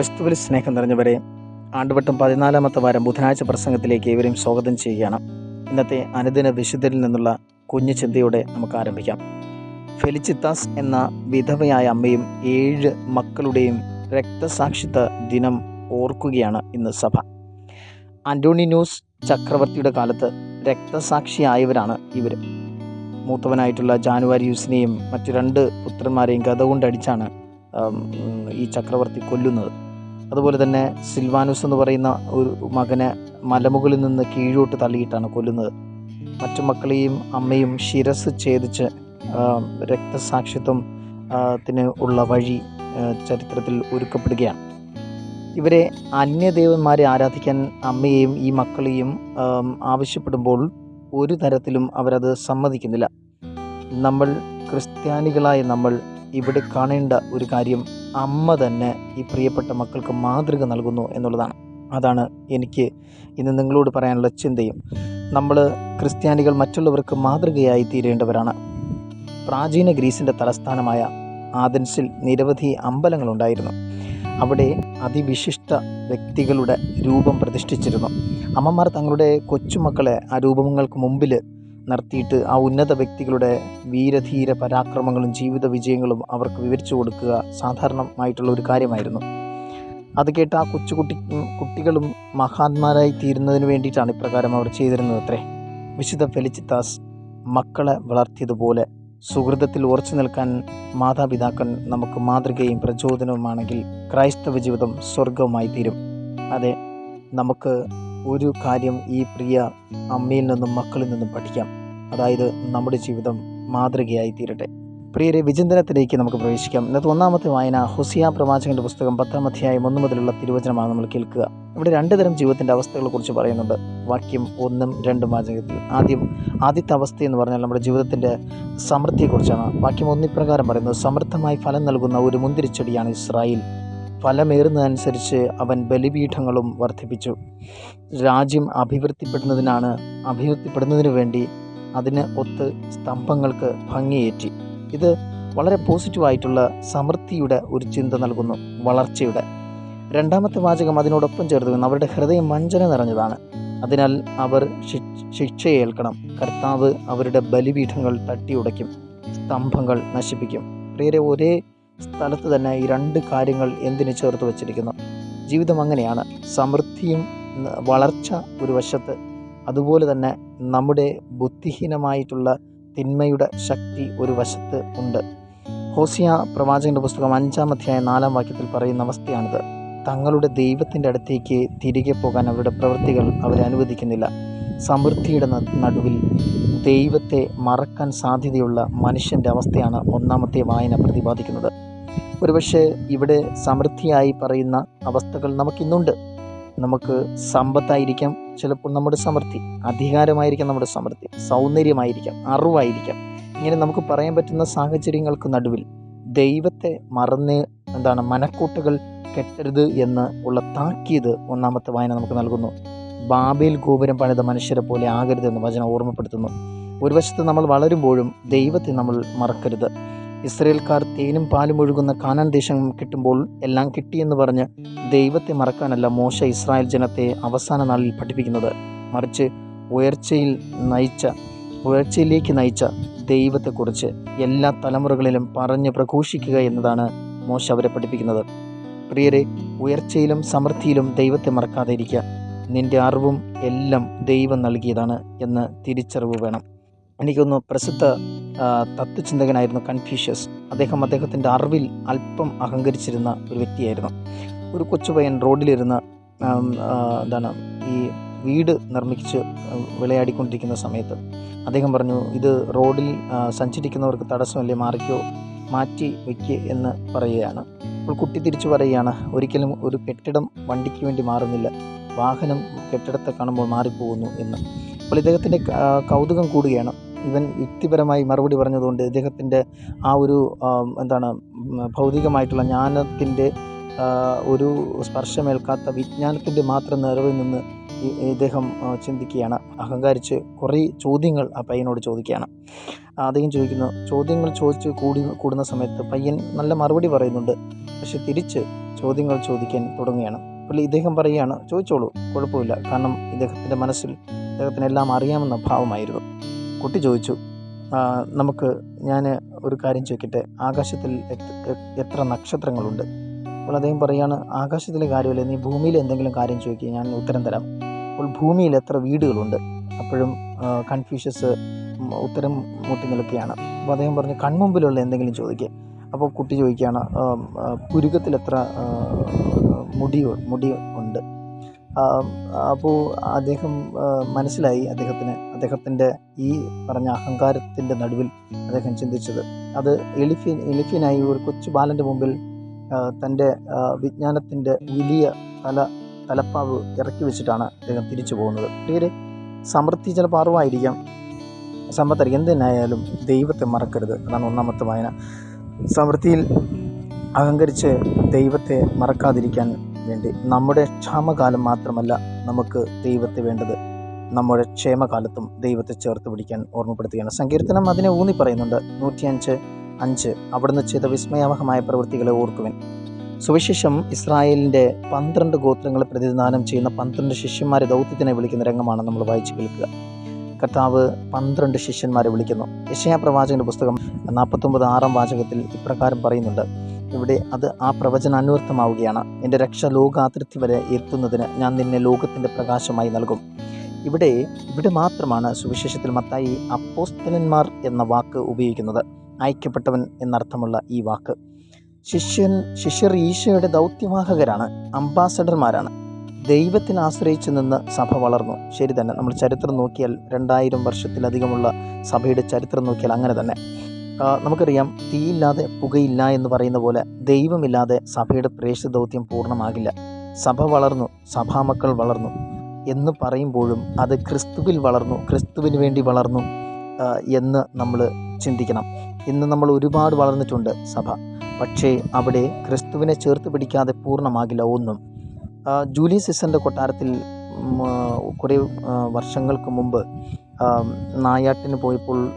ക്രിസ്തുവിൽ സ്നേഹം നിറഞ്ഞവരെ ആണ്ടുവട്ടം പതിനാലാമത്തെ വാരം ബുധനാഴ്ച പ്രസംഗത്തിലേക്ക് ഇവരെയും സ്വാഗതം ചെയ്യുകയാണ്. ഇന്നത്തെ അനുദിന വിശുദ്ധരിൽ നിന്നുള്ള കുഞ്ഞു ചിന്തയോടെ നമുക്ക് ആരംഭിക്കാം. ഫെലിച്ചിത്താസ് എന്ന വിധവയായ അമ്മയും ഏഴ് മക്കളുടെയും രക്തസാക്ഷിത്വ ദിനം ഓർക്കുകയാണ് ഇന്ന് സഭ. അന്റോണിനൂസ് ചക്രവർത്തിയുടെ കാലത്ത് രക്തസാക്ഷിയായവരാണ് ഇവർ മൂത്തവനായിട്ടുള്ള ജാനുവാരിയൂസിനെയും മറ്റു രണ്ട് പുത്രന്മാരെയും ഗത കൊണ്ടടിച്ചാണ് ഈ ചക്രവർത്തി കൊല്ലുന്നത്. അതുപോലെ തന്നെ സിൽവാനുസ് എന്ന് പറയുന്ന ഒരു മകനെ മലമുകളിൽ നിന്ന് കീഴോട്ട് തള്ളിയിട്ടാണ് കൊല്ലുന്നത്. മറ്റു മക്കളെയും അമ്മയും ശിരസ് ഛേദിച്ച് രക്തസാക്ഷിത്വം ത്തിന് ഉള്ള വഴി ചരിത്രത്തിൽ ഒരുക്കപ്പെടുകയാണ്. ഇവരെ അന്യദേവന്മാരെ ആരാധിക്കാൻ അമ്മയെയും ഈ മക്കളെയും ആവശ്യപ്പെടുമ്പോൾ ഒരു തരത്തിലും അവരത് സമ്മതിക്കുന്നില്ല. നമ്മൾ ക്രിസ്ത്യാനികളായ നമ്മൾ ഇവിടെ കാണേണ്ട ഒരു കാര്യം അമ്മ തന്നെ ഈ പ്രിയപ്പെട്ട മക്കൾക്ക് മാതൃക നൽകുന്നു എന്നുള്ളതാണ്. അതാണ് എനിക്ക് ഇന്ന് നിങ്ങളോട് പറയാനുള്ള ചിന്തയും. നമ്മൾ ക്രിസ്ത്യാനികൾ മറ്റുള്ളവർക്ക് മാതൃകയായി തീരേണ്ടവരാണ്. പ്രാചീന ഗ്രീസിന്റെ തലസ്ഥാനമായ ആഥൻസിൽ നിരവധി അമ്പലങ്ങളുണ്ടായിരുന്നു. അവിടെ അതിവിശിഷ്ട വ്യക്തികളുടെ രൂപം പ്രതിഷ്ഠിച്ചിരുന്നു. അമ്മമാർ തങ്ങളുടെ കൊച്ചുമക്കളെ ആ രൂപങ്ങൾക്ക് മുമ്പിൽ നിർത്തിയിട്ട് ആ ഉന്നത വ്യക്തികളുടെ വീരധീര പരാക്രമങ്ങളും ജീവിത വിജയങ്ങളും അവർക്ക് വിവരിച്ചു കൊടുക്കുക സാധാരണമായിട്ടുള്ള ഒരു കാര്യമായിരുന്നു. അത് കേട്ട് ആ കൊച്ചുകുട്ടി കുട്ടികളും മഹാത്മാരായി തീരുന്നതിന് വേണ്ടിയിട്ടാണ് ഇപ്രകാരം അവർ ചെയ്തിരുന്നത് അത്രേ വിശുദ്ധ ഫെലിച്ചിത്താസ് മക്കളെ വളർത്തിയതുപോലെ സുഹൃതത്തിൽ ഉറച്ചു നിൽക്കാൻ മാതാപിതാക്കൾ നമുക്ക് മാതൃകയും പ്രചോദനവുമാണെങ്കിൽ ക്രൈസ്തവ ജീവിതം സ്വർഗവുമായി തീരും. അതെ നമുക്ക് ഒരു കാര്യം ഈ പ്രിയ അമ്മയിൽ നിന്നും മക്കളിൽ നിന്നും പഠിക്കാം. അതായത് നമ്മുടെ ജീവിതം മാതൃകയായി തീരട്ടെ. പ്രിയരെ വിചിന്തനത്തിലേക്ക് നമുക്ക് പ്രവേശിക്കാം. ഇന്നത്തെ ഒന്നാമത്തെ വായന ഹുസിയ പ്രവാചകന്റെ പുസ്തകം പത്താം അധ്യായം ഒന്ന് മുതലുള്ള തിരുവചനമാണ് നമ്മൾ കേൾക്കുക. ഇവിടെ രണ്ട് തരം ജീവിതത്തിന്റെ അവസ്ഥകളെ കുറിച്ച് പറയുന്നുണ്ട്. വാക്യം ഒന്നും രണ്ടും വാചകത്തിൽ. ആദ്യം ആദ്യത്തെ അവസ്ഥ എന്ന് പറഞ്ഞാൽ നമ്മുടെ ജീവിതത്തിന്റെ സമൃദ്ധിയെക്കുറിച്ചാണ്. വാക്യം ഒന്നിപ്രകാരം പറയുന്നത് സമൃദ്ധമായി ഫലം നൽകുന്ന ഒരു മുന്തിരിച്ചെടിയാണ് ഇസ്രായേൽ. ഫലമേറുന്നതനുസരിച്ച് അവൻ ബലിപീഠങ്ങളും വർദ്ധിപ്പിച്ചു. രാജ്യം അഭിവൃദ്ധിപ്പെടുന്നതിനാണ് അഭിവൃദ്ധിപ്പെടുന്നതിന് വേണ്ടി അതിന് ഒത്ത് സ്തംഭങ്ങൾക്ക് ഭംഗിയേറ്റി. ഇത് വളരെ പോസിറ്റീവായിട്ടുള്ള സമൃദ്ധിയുടെ ഒരു ചിന്ത നൽകുന്നു വളർച്ചയുടെ. രണ്ടാമത്തെ വാചകം അതിനോടൊപ്പം ചേർത്ത് അവരുടെ ഹൃദയം വഞ്ചന നിറഞ്ഞതാണ്. അതിനാൽ അവർ ശിക്ഷ ഏൽക്കണം കർത്താവ് അവരുടെ ബലിപീഠങ്ങൾ തട്ടിയുടയ്ക്കും. സ്തംഭങ്ങൾ നശിപ്പിക്കും. പ്രിയരെ ഒരേ സ്ഥലത്ത് തന്നെ ഈ രണ്ട് കാര്യങ്ങൾ എന്തിനു ചേർത്ത് വച്ചിരിക്കുന്നു? ജീവിതം അങ്ങനെയാണ്. സമൃദ്ധിയും വളർച്ച ഒരു വശത്ത് അതുപോലെ തന്നെ നമ്മുടെ ബുദ്ധിഹീനമായിട്ടുള്ള തിന്മയുടെ ശക്തി ഒരു വശത്ത് ഉണ്ട്. ഹോസിയ പ്രവാചകന്റെ പുസ്തകം അഞ്ചാം അധ്യായം നാലാം വാക്യത്തിൽ പറയുന്ന അവസ്ഥയാണിത്. തങ്ങളുടെ ദൈവത്തിന്റെ അടുത്തേക്ക് തിരികെ പോകാൻ അവരുടെ പ്രവൃത്തികൾ അവരെ അനുവദിക്കുന്നില്ല. സമൃദ്ധിയുടെ നടുവിൽ ദൈവത്തെ മറക്കാൻ സാധ്യതയുള്ള മനുഷ്യന്റെ അവസ്ഥയാണ് ഒന്നാമത്തെ വായന പ്രതിപാദിക്കുന്നത്. ഒരുപക്ഷെ ഇവിടെ സമൃദ്ധിയായി പറയുന്ന അവസ്ഥകൾ നമുക്കിന്നുണ്ട്. നമുക്ക് സമ്പത്തായിരിക്കാം ചിലപ്പോൾ നമ്മുടെ സമൃദ്ധി അധികാരമായിരിക്കാം നമ്മുടെ സമൃദ്ധി സൗന്ദര്യമായിരിക്കാം അറിവായിരിക്കാം. ഇങ്ങനെ നമുക്ക് പറയാൻ പറ്റുന്ന സാഹചര്യങ്ങൾക്ക് നടുവിൽ ദൈവത്തെ മറന്ന് എന്താണ് മനക്കൂട്ടുകൾ കെട്ടരുത് എന്ന് ഉള്ള താക്കീത് ഒന്നാമത്തെ വായന നമുക്ക് നൽകുന്നു. ബാബേൽ ഗോപുരം പണിത മനുഷ്യരെ പോലെ ആകരുതെന്ന് വചനം ഓർമ്മപ്പെടുത്തുന്നു. ഒരു വശത്ത് നമ്മൾ വളരുമ്പോഴും ദൈവത്തെ നമ്മൾ മറക്കരുത്. ഇസ്രയേൽക്കാർ തേനും പാലും ഒഴുകുന്ന കാനാൻ ദേശം കിട്ടുമ്പോൾ എല്ലാം കിട്ടിയെന്ന് പറഞ്ഞ് ദൈവത്തെ മറക്കാനല്ല മോശ ഇസ്രായേൽ ജനത്തെ അവസാന നാളിൽ പഠിപ്പിക്കുന്നത്. മറിച്ച് ഉയർച്ചയിൽ നയിച്ച ഉയർച്ചയിലേക്ക് നയിച്ച ദൈവത്തെക്കുറിച്ച് എല്ലാ തലമുറകളിലും പറഞ്ഞ് പ്രഘോഷിക്കുക എന്നതാണ് മോശ അവരെ പഠിപ്പിക്കുന്നത്. പ്രിയരെ ഉയർച്ചയിലും സമൃദ്ധിയിലും ദൈവത്തെ മറക്കാതെ ഇരിക്കുക. നിന്റെ അറിവും എല്ലാം ദൈവം നൽകിയതാണ് എന്ന് തിരിച്ചറിവ് വേണം. എനിക്കൊന്ന് പ്രസിദ്ധ തത്വചിന്തകനായിരുന്നു കൺഫ്യൂഷ്യസ്. അദ്ദേഹം അദ്ദേഹത്തിന്റെ അറിവിൽ അല്പം അഹങ്കരിച്ചിരുന്ന ഒരു വ്യക്തിയായിരുന്നു. ഒരു കൊച്ചുപയ്യൻ റോഡിലിരുന്ന് എന്താണ് ഈ വീട് നിർമ്മിച്ച് വിളയാടിക്കൊണ്ടിരിക്കുന്ന സമയത്ത് അദ്ദേഹം പറഞ്ഞു ഇത് റോഡിൽ സഞ്ചരിക്കുന്നവർക്ക് തടസ്സമല്ലേ മാറിക്കോ മാറ്റി വയ്ക്കുക എന്ന് പറയുകയാണ്. അപ്പോൾ കുട്ടി തിരിച്ചു പറയുകയാണ് ഒരിക്കലും ഒരു കെട്ടിടം വണ്ടിക്ക് വേണ്ടി മാറുന്നില്ല. വാഹനം കെട്ടിടത്തെ കാണുമ്പോൾ മാറിപ്പോകുന്നു എന്ന്. അപ്പോൾ ഇദ്ദേഹത്തിന്റെ കൗതുകം കൂടുകയാണ്. ഇവൻ യുക്തിപരമായി മറുപടി പറഞ്ഞതുകൊണ്ട് ഇദ്ദേഹത്തിന്റെ ആ ഒരു എന്താണ് ഭൗതികമായിട്ടുള്ള ജ്ഞാനത്തിന്റെ ഒരു സ്പർശമേൽക്കാത്ത വിജ്ഞാനത്തിന്റെ മാത്രം നിറവിൽ നിന്ന് ഇദ്ദേഹം ചിന്തിക്കുകയാണ്. അഹങ്കാരിച്ച് കുറേ ചോദ്യങ്ങൾ ആ പയ്യനോട് ചോദിക്കുകയാണ്. അദ്ദേഹം ചോദിക്കുന്നു ചോദ്യങ്ങൾ ചോദിച്ച് കൂടി കൂടുന്ന സമയത്ത് പയ്യൻ നല്ല മറുപടി പറയുന്നുണ്ട്. പക്ഷെ തിരിച്ച് ചോദ്യങ്ങൾ ചോദിക്കാൻ തുടങ്ങുകയാണ്. അപ്പോൾ ഇദ്ദേഹം പറയുകയാണ് ചോദിച്ചോളൂ കുഴപ്പമില്ല. കാരണം ഇദ്ദേഹത്തിന്റെ മനസ്സിൽ ഇദ്ദേഹത്തിന് എല്ലാം അറിയാമെന്ന ഭാവമായിരുന്നു. കുട്ടി ചോദിച്ചു നമുക്ക് ഞാൻ ഒരു കാര്യം ചോദിക്കട്ടെ ആകാശത്തിൽ എത്ര- നക്ഷത്രങ്ങളുണ്ട്? അപ്പോൾ അദ്ദേഹം പറയുകയാണ് ആകാശത്തിലെ കാര്യമല്ല നീ ഭൂമിയിൽ എന്തെങ്കിലും കാര്യം ചോദിക്കുക ഞാൻ ഉത്തരം തരാം. അപ്പോൾ ഭൂമിയിൽ എത്ര വീടുകളുണ്ട്? അപ്പോഴും കൺഫ്യൂഷ്യസ് ഉത്തരം മുട്ടി നിൽക്കുകയാണ്. അപ്പോൾ അദ്ദേഹം പറഞ്ഞു കൺമുമ്പിലുള്ള എന്തെങ്കിലും ചോദിക്കുക അപ്പോൾ കുട്ടി ചോദിക്കുകയാണ് "ആ, ആ, പുരുകത്തിൽ എത്ര മുടി മുടി ഉണ്ട്? അപ്പോൾ അദ്ദേഹം മനസ്സിലായി അദ്ദേഹത്തിന് അദ്ദേഹത്തിന്റെ ഈ പറഞ്ഞ അഹങ്കാരത്തിന്റെ നടുവിൽ അദ്ദേഹം ചിന്തിച്ചത്. അത് എലിഫിൻ എലിഫിനായി ഒരു കൊച്ചു ബാലന്റെ മുമ്പിൽ തന്റെ വിജ്ഞാനത്തിന്റെ വലിയ തല തലപ്പാവ് ഇറക്കി വെച്ചിട്ടാണ് അദ്ദേഹം തിരിച്ചു പോകുന്നത്. പേര് സമൃദ്ധി ചില പാർവായിരിക്കാം. സമ്പത്തറി എന്തിനായാലും ദൈവത്തെ മറക്കരുത് അതാണ് ഒന്നാമത്തെ വായന. സമൃദ്ധിയിൽ അഹങ്കരിച്ച് ദൈവത്തെ മറക്കാതിരിക്കാൻ വേണ്ടി. നമ്മുടെ ക്ഷാമകാലം മാത്രമല്ല നമുക്ക് ദൈവത്തെ വേണ്ടത്. നമ്മുടെ ക്ഷേമകാലത്തും ദൈവത്തെ ചേർത്ത് പിടിക്കാൻ ഓർമ്മപ്പെടുത്തുകയാണ്. സങ്കീർത്തനം അതിനെ ഊന്നി പറയുന്നുണ്ട് നൂറ്റിയഞ്ച് അഞ്ച് അവിടുന്ന് ചെയ്ത വിസ്മയാവഹമായ പ്രവൃത്തികളെ ഓർക്കുവൻ. സുവിശേഷം ഇസ്രായേലിന്റെ പന്ത്രണ്ട് ഗോത്രങ്ങളെ പ്രതിനിധാനം ചെയ്യുന്ന പന്ത്രണ്ട് ശിഷ്യന്മാരെ ദൗത്യത്തിനെ വിളിക്കുന്ന രംഗമാണ് നമ്മൾ വായിച്ചു കേൾക്കുക. കർത്താവ് പന്ത്രണ്ട് ശിഷ്യന്മാരെ വിളിക്കുന്നു. യശയാ പ്രവാചകന്റെ പുസ്തകം നാൽപ്പത്തൊമ്പത് ആറാം വാചകത്തിൽ ഇപ്രകാരം പറയുന്നുണ്ട്. ഇവിടെ അത് ആ പ്രവചന അനുവർത്തമാവുകയാണ് എന്റെ രക്ഷ ലോകാതിർത്തി വരെ എത്തുന്നതിന് ഞാൻ നിന്നെ ലോകത്തിന്റെ പ്രകാശമായി നൽകും. ഇവിടെ ഇവിടെ മാത്രമാണ് സുവിശേഷത്തിൽ മത്തായി അപ്പോസ്തലന്മാർ എന്ന വാക്ക് ഉപയോഗിക്കുന്നത്. അയക്കപ്പെട്ടവൻ എന്നർത്ഥമുള്ള ഈ വാക്ക്. ശിഷ്യൻ ശിഷ്യർ ഈശോയുടെ ദൗത്യവാഹകരാണ് അംബാസഡർമാരാണ്. ദൈവത്തിന് ആശ്രയിച്ച് നിന്ന് സഭ വളർന്നു. ശരി തന്നെ നമ്മൾ ചരിത്രം നോക്കിയാൽ രണ്ടായിരം വർഷത്തിലധികമുള്ള സഭയുടെ ചരിത്രം നോക്കിയാൽ അങ്ങനെ തന്നെ. നമുക്കറിയാം തീയില്ലാതെ പുകയില്ല എന്ന് പറയുന്ന പോലെ ദൈവമില്ലാതെ സഭയുടെ പ്രേക്ഷിത ദൗത്യം പൂർണമാകില്ല. സഭ വളർന്നു സഭാമക്കൾ വളർന്നു. എന്ന് പറയുമ്പോഴും അത് ക്രിസ്തുവിൽ വളർന്നു ക്രിസ്തുവിന് വേണ്ടി വളർന്നു എന്ന് നമ്മൾ ചിന്തിക്കണം. ഇന്ന് നമ്മൾ ഒരുപാട് വളർന്നിട്ടുണ്ട് സഭ. പക്ഷേ അവിടെ ക്രിസ്തുവിനെ ചേർത്ത് പിടിക്കാതെ പൂർണമാകില്ല ഒന്നും. ജൂലി സിസറിന്റെ കൊട്ടാരത്തിൽ കുറേ വർഷങ്ങൾക്ക് മുമ്പ് നായാട്ടിന് പോയപ്പോൾ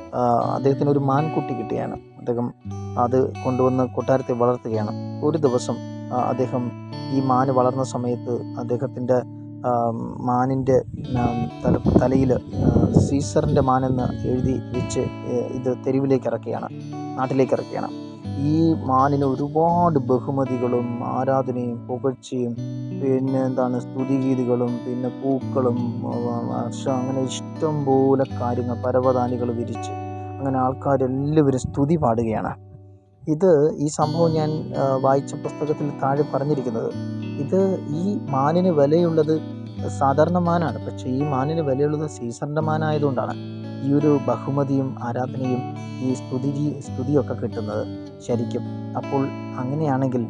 അദ്ദേഹത്തിന് ഒരു മാൻകുട്ടി കിട്ടിയാണ്. അദ്ദേഹം അത് കൊണ്ടുവന്ന് കൊട്ടാരത്തെ വളർത്തുകയാണ്. ഒരു ദിവസം അദ്ദേഹം ഈ മാന് വളർന്ന സമയത്ത് അദ്ദേഹത്തിന്റെ മാനിന്റെ തല തലയിൽ സീസറിന്റെ മാനെന്ന് എഴുതി വെച്ച് ഇത് തെരുവിലേക്ക് ഇറക്കുകയാണ് നാട്ടിലേക്ക് ഇറക്കുകയാണ് ഈ മാനിന് ഒരുപാട് ബഹുമതികളും ആരാധനയും പുകഴ്ചയും പിന്നെ എന്താണ് സ്തുതിഗീതികളും പിന്നെ പൂക്കളും അങ്ങനെ ഇഷ്ടം പോലെ കാര്യങ്ങൾ പരവതാനികൾ വിരിച്ച് അങ്ങനെ ആൾക്കാരെല്ലാവരും സ്തുതി പാടുകയാണ്. ഇത് ഈ സംഭവം ഞാൻ വായിച്ച പുസ്തകത്തിൽ താഴെ പറഞ്ഞിരിക്കുന്നത് ഇത് ഈ മാനിന് വിലയുള്ളത് സാധാരണ മാനാണ്. പക്ഷേ ഈ മാനിന് വിലയുള്ളത് സീസറിന്റെ മാനായതുകൊണ്ടാണ് ഈ ഒരു ബഹുമതിയും ആരാധനയും ഈ സ്തുതി സ്തുതിയൊക്കെ കിട്ടുന്നത് ശരിക്കും. അപ്പോൾ അങ്ങനെയാണെങ്കിൽ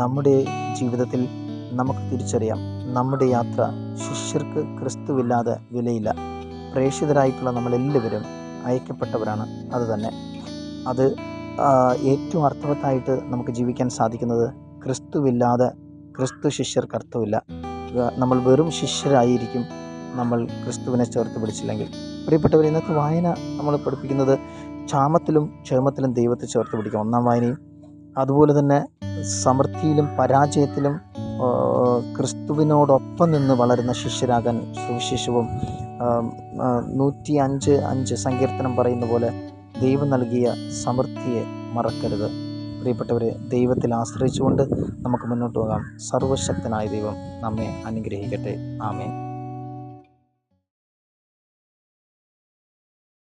നമ്മുടെ ജീവിതത്തിൽ നമുക്ക് തിരിച്ചറിയാം നമ്മുടെ യാത്ര ശിഷ്യർക്ക് ക്രിസ്തുവില്ലാതെ വിലയില്ല. പ്രേക്ഷിതരായിട്ടുള്ള നമ്മളെല്ലാവരും അയക്കപ്പെട്ടവരാണ് അത് തന്നെ. അത് ഏറ്റവും അർത്ഥവത്തായിട്ട് നമുക്ക് ജീവിക്കാൻ സാധിക്കുന്നത് ക്രിസ്തുവില്ലാതെ ക്രിസ്തു ശിഷ്യർക്ക് അർത്ഥമില്ല നമ്മൾ വെറും ശിഷ്യരായിരിക്കും നമ്മൾ ക്രിസ്തുവിനെ ചേർത്ത് പിടിച്ചില്ലെങ്കിൽ. പ്രിയപ്പെട്ടവർ ഇന്നത്തെ വായന നമ്മൾ പഠിപ്പിക്കുന്നത് ക്ഷാമത്തിലും ക്ഷേമത്തിലും ദൈവത്തെ ചേർത്ത് പിടിക്കാം. ഒന്നാം വായനയും അതുപോലെ തന്നെ സമൃദ്ധിയിലും പരാജയത്തിലും ക്രിസ്തുവിനോടൊപ്പം നിന്ന് വളരുന്ന ശിഷ്യരാകാൻ സുവിശേഷവും നൂറ്റി അഞ്ച് അഞ്ച് സങ്കീർത്തനം പറയുന്ന പോലെ ദൈവം നൽകിയ സമൃദ്ധിയെ മറക്കരുത്. പ്രിയപ്പെട്ടവരെ ദൈവത്തിൽ ആശ്രയിച്ചുകൊണ്ട് നമുക്ക് മുന്നോട്ട് പോകാം. സർവശക്തനായ ദൈവം നമ്മെ അനുഗ്രഹിക്കട്ടെ. ആമേൻ.